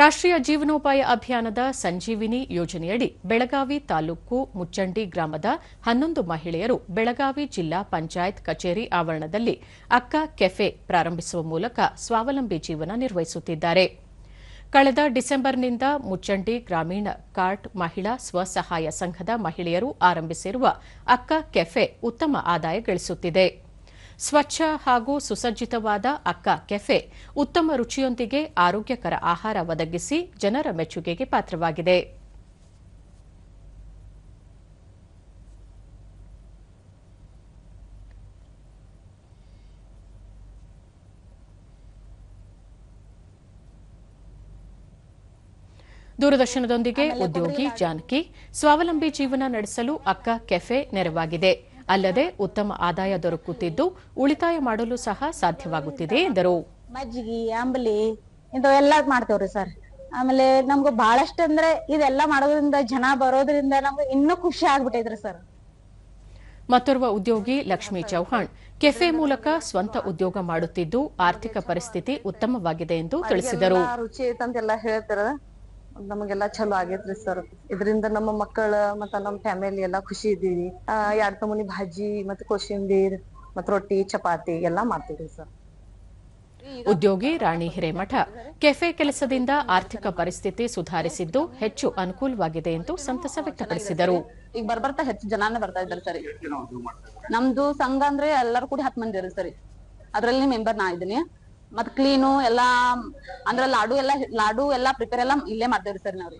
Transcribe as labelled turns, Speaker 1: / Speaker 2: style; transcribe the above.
Speaker 1: ರಾಷ್ಟ್ರೀಯ ಜೀವನೋಪಾಯ ಅಭಿಯಾನದ ಸಂಜೀವಿನಿ ಯೋಜನೆಯಡಿ ಬೆಳಗಾವಿ ತಾಲೂಕು ಮುಚ್ಚಂಡಿ ಗ್ರಾಮದ ಹನ್ನೊಂದು ಮಹಿಳೆಯರು ಬೆಳಗಾವಿ ಜಿಲ್ಲಾ ಪಂಚಾಯತ್ ಕಚೇರಿ ಆವರಣದಲ್ಲಿ ಅಕ್ಕ ಕೆಫೆ ಪ್ರಾರಂಭಿಸುವ ಮೂಲಕ ಸ್ವಾವಲಂಬಿ ಜೀವನ ನಿರ್ವಹಿಸುತ್ತಿದ್ದಾರೆ. ಕಳೆದ ಡಿಸೆಂಬರ್ನಿಂದ ಮುಚ್ಚಂಡಿ ಗ್ರಾಮೀಣ ಕಾರ್ಟ್ ಮಹಿಳಾ ಸ್ವಸಹಾಯ ಸಂಘದ ಮಹಿಳೆಯರು ಆರಂಭಿಸಿರುವ ಅಕ್ಕ ಕೆಫೆ ಉತ್ತಮ ಆದಾಯ ಗಳಿಸುತ್ತಿದೆ. ಸ್ವಚ್ಛ ಹಾಗೂ ಸುಸಜ್ಜಿತವಾದ ಅಕ್ಕ ಕೆಫೆ ಉತ್ತಮ ರುಚಿಯೊಂದಿಗೆ ಆರೋಗ್ಯಕರ ಆಹಾರ ಒದಗಿಸಿ ಜನರ ಮೆಚ್ಚುಗೆಗೆ ಪಾತ್ರವಾಗಿದೆ. ದೂರದರ್ಶನದೊಂದಿಗೆ ಉದ್ಯೋಗಿ ಜಾನಕಿ ಸ್ವಾವಲಂಬಿ ಜೀವನ ನಡೆಸಲು ಅಕ್ಕ ಕೆಫೆ ನೆರವಾಗಿದೆ. ಅಲ್ಲದೆ ಉತ್ತಮ ಆದಾಯ ದೊರಕುತ್ತಿದ್ದು ಉಳಿತಾಯ ಮಾಡಲು ಸಹ ಸಾಧ್ಯವಾಗುತ್ತಿದೆ ಎಂದರು.
Speaker 2: ಮಜ್ಜಿಗೆ ಅಂಬಲಿ ಇಂಥವೆಲ್ಲ ಮಾಡ್ತೇವ್ರಿ ಸರ್. ಆಮೇಲೆ ನಮ್ಗೆ ಬಹಳಷ್ಟು ಅಂದ್ರೆ ಇದೆಲ್ಲ ಮಾಡೋದ್ರಿಂದ ಜನ ಬರೋದ್ರಿಂದ ನಮ್ಗೆ ಇನ್ನೂ ಖುಷಿ ಆಗ್ಬಿಟ್ಟೈತ್ರಿ ಸರ್.
Speaker 1: ಮತ್ತೋರ್ವ ಉದ್ಯೋಗಿ ಲಕ್ಷ್ಮೀ ಚೌಹಾಣ್ ಕೆಫೆ ಮೂಲಕ ಸ್ವಂತ ಉದ್ಯೋಗ ಮಾಡುತ್ತಿದ್ದು ಆರ್ಥಿಕ ಪರಿಸ್ಥಿತಿ ಉತ್ತಮವಾಗಿದೆ ಎಂದು ತಿಳಿಸಿದರು.
Speaker 3: ರುಚಿ ಅಂತೆಲ್ಲ ಹೇಳ್ತಾರ. ನಮಗೆಲ್ಲ ಚಲೋ ಆಗೇತ್ರಿ ಸರ್ ಇದರಿಂದ ನಮ್ಮ ಮಕ್ಕಳ ಮತ್ತ ನಮ್ಮ ಫ್ಯಾಮಿಲಿ ಎಲ್ಲಾ ಖುಷಿ ಇದೀವಿ ಆ ಎರಡ್ ತಮೂನಿ ಭಾಜಿ ಮತ್ತ ಕೋಶಿಂಬೀರ್ ಮತ್ತ ರೊಟ್ಟಿ ಚಪಾತಿ ಎಲ್ಲಾ ಮಾಡ್ತೀವಿ ಸರ್
Speaker 1: ಉದ್ಯೋಗಿ ರಾಣಿ ಹಿರೇಮಠ ಕೆಫೆ ಕೆಲಸದಿಂದ ಆರ್ಥಿಕ ಪರಿಸ್ಥಿತಿ ಸುಧಾರಿಸಿದ್ದು ಹೆಚ್ಚು ಅನುಕೂಲವಾಗಿದೆ ಎಂದು ಸಂತಸ ವ್ಯಕ್ತಪಡಿಸಿದರು.
Speaker 4: ಈಗ ಬರ್ಬರ್ತಾ ಹೆಚ್ಚು ಜನಾನೇ ಬರ್ತಾ ಇದ್ದಾರೆ ಸರಿ ನಮ್ದು ಸಂಘ ಅಂದ್ರೆ ಎಲ್ಲರೂ ಕೂಡಿ ಹತ್ತು ಮಂದಿ ಇರಿ ಸರಿ ಅದ್ರಲ್ಲಿ ಮೆಂಬರ್ ನಾ ಇದ್ದೀನಿ. ಮತ್ ಕ್ಲೀನು ಎಲ್ಲಾ ಅಂದ್ರ ಲಾಡು ಎಲ್ಲಾ ಲಾಡು ಎಲ್ಲಾ ಪ್ರಿಪೇರ್ ಎಲ್ಲಾ ಇಲ್ಲೇ ಮಾಡ್ತೇವ್ರಿ ಸರ್ ನಾವ್ರಿ.